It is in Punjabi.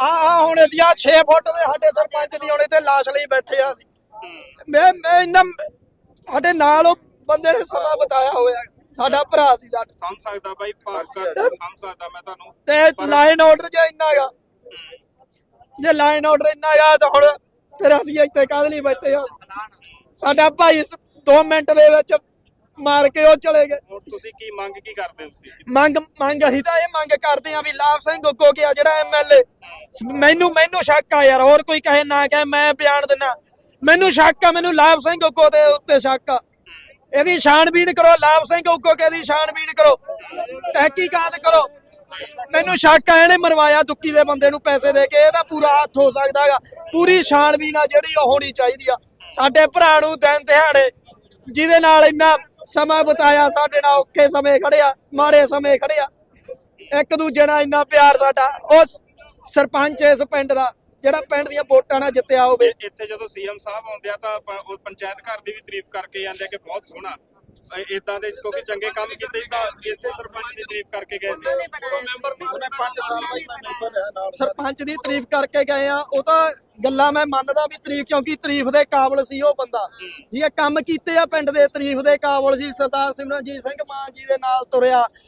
ਆ ਆ ਹੁਣ ਅਸੀਂ ਆ 6 ਫੁੱਟ ਦੇ ਸਾਡੇ ਸਰਪੰਚ ਦੀ ਹੁਣੇ ਤੇ ਲਾਸ਼ ਲਈ ਬੈਠੇ ਆ ਅਸੀਂ। ਮੈਂ ਮੈਂ ਇੰਨਾ ਸਾਡੇ ਨਾਲ ਉਹ ਬੰਦੇ ਨੇ ਸਮਾਂ ਬਤਾਇਆ ਹੋਇਆ। ਸਾਡਾ ਭਰਾ ਸੀ ਸਾਡਾ। ਸਮਝ ਸਕਦਾ ਬਾਈ ਪਾਕ ਸਮਝ ਸਕਦਾ। ਮੈਂ ਤੁਹਾਨੂੰ। ਤੇ ਲਾਈਨ ਆਰਡਰ ਜੇ ਇੰਨਾ ਗਾ ਜੇ ਲਾਈਨ ਆਰਡਰ ਇੰਨਾ ਗਾ ਤਾਂ ਹੁਣ ਫਿਰ ਅਸੀਂ ਇੱਥੇ ਕਾਹਦੇ ਲਈ ਬੈਠੇ ਆ? ਸਾਡਾ ਭਾਈ 2 ਮਿੰਟ ਦੇ ਵਿੱਚ ਮਾਰ ਕੇ ਉਹ ਚਲੇ ਗਏ। ਹੁਣ ਤੁਸੀਂ ਕੀ ਮੰਗ ਕੀ ਕਰਦੇ ਹੋ ਤੁਸੀਂ? ਮੰਗ ਮੰਗ ਅਸੀਂ ਤਾਂ ਇਹ ਮੰਗ ਕਰਦੇ ਆ ਵੀ ਲਾਭ ਸਿੰਘ ਗੋਗੋ ਗਿਆ ਜਿਹੜਾ ਐਮਐਲਏ ਮੈਨੂੰ ਮੈਨੂੰ ਸ਼ੱਕ ਆ ਯਾਰ ਹੋਰ ਕੋਈ ਕਹੇ ਨਾ ਕਹੇ ਮੈਂ ਬਿਆਨ ਦਿੰਨਾ। ਮੈਨੂੰ ਸ਼ੱਕ ਆ ਮੈਨੂੰ ਲਾਭ ਸਿੰਘ ਗੋਗੋ ਦੇ ਉੱਤੇ ਸ਼ੱਕ ਆ। ਇਹਦੀ ਛਾਣਬੀਣ ਕਰੋ ਲਾਭ ਸਿੰਘ ਗੋਗੋ ਕੇ ਦੀ ਛਾਣਬੀਣ ਕਰੋ। ਤਹਿਕੀਕਾਤ ਕਰੋ। ਮੈਨੂੰ ਸ਼ੱਕ ਆ ਇਹਨੇ ਮਰਵਾਇਆ ਦੁੱਕੀ ਦੇ ਬੰਦੇ ਨੂੰ ਪੈਸੇ ਦੇ ਕੇ ਇਹਦਾ ਪੂਰਾ ਹੱਥ ਹੋ ਸਕਦਾਗਾ ਪੂਰੀ ਛਾਣਬੀਣ ਆ ਜਿਹੜੀ ਉਹ ਹੋਣੀ ਚਾਹੀਦੀ ਆ। ਸਾਡੇ ਭਰਾ ਨੂੰ ਦਿਨ ਦਿਹਾੜੇ ਜਿਹਦੇ ਨਾਲ ਇੰਨਾ ਸਮਾਂ ਬਤਾਇਆ ਸਾਡੇ ਨਾਲ ਔਖੇ ਸਮੇਂ ਖੜਿਆ ਮਾੜੇ ਸਮੇਂ ਖੜਿਆ ਇੱਕ ਦੂਜੇ ਨਾਲ ਇੰਨਾ ਪਿਆਰ ਸਾਡਾ ਉਹ ਸਰਪੰਚ ਇਸ ਪਿੰਡ ਦਾ ਜਿਹੜਾ ਪਿੰਡ ਦੀਆਂ ਵੋਟਾਂ ਨਾਲ ਜਿੱਤਿਆ ਹੋਵੇ। ਇੱਥੇ ਜਦੋਂ ਸੀਐਮ ਸਾਹਿਬ ਆਉਂਦੇ ਆ ਤਾਂ ਉਹ ਪੰਚਾਇਤ ਘਰ ਦੀ ਵੀ ਤਾਰੀਫ ਕਰਕੇ ਜਾਂਦੇ ਆ ਕਿ ਬਹੁਤ ਸੋਹਣਾ। ਇਦਾਂ ਦੇ ਕਿਉਂਕਿ ਚੰਗੇ ਕੰਮ ਕੀਤੇ ਤਾਂ ਇਸੇ ਸਰਪੰਚ ਦੀ ਤਾਰੀਫ ਕਰਕੇ ਗਏ ਸੀ। ਮੈਂਬਰ ਉਹਨੇ 5 ਸਾਲ ਮੈਂ ਮੈਂਬਰ ਰਿਹਾ ਨਾਲ ਸਰਪੰਚ ਦੀ ਤਾਰੀਫ ਕਰਕੇ ਗਏ ਆ ਉਹ ਤਾਂ ਗੱਲਾਂ ਮੈਂ ਮੰਨਦਾ ਵੀ ਤਾਰੀਫ, ਕਿਉਂਕਿ ਤਾਰੀਫ ਦੇ ਕਾਬਲ ਸੀ ਉਹ ਬੰਦਾ। ਜੀ ਇਹ ਕੰਮ ਕੀਤੇ ਆ ਪਿੰਡ ਦੇ, ਤਾਰੀਫ ਦੇ ਕਾਬਲ ਸੀ, ਸਰਦਾਰ ਸਿਮਰਨਜੀਤ ਸਿੰਘ ਮਾਨ ਜੀ ਦੇ ਨਾਲ ਤੁਰਿਆ।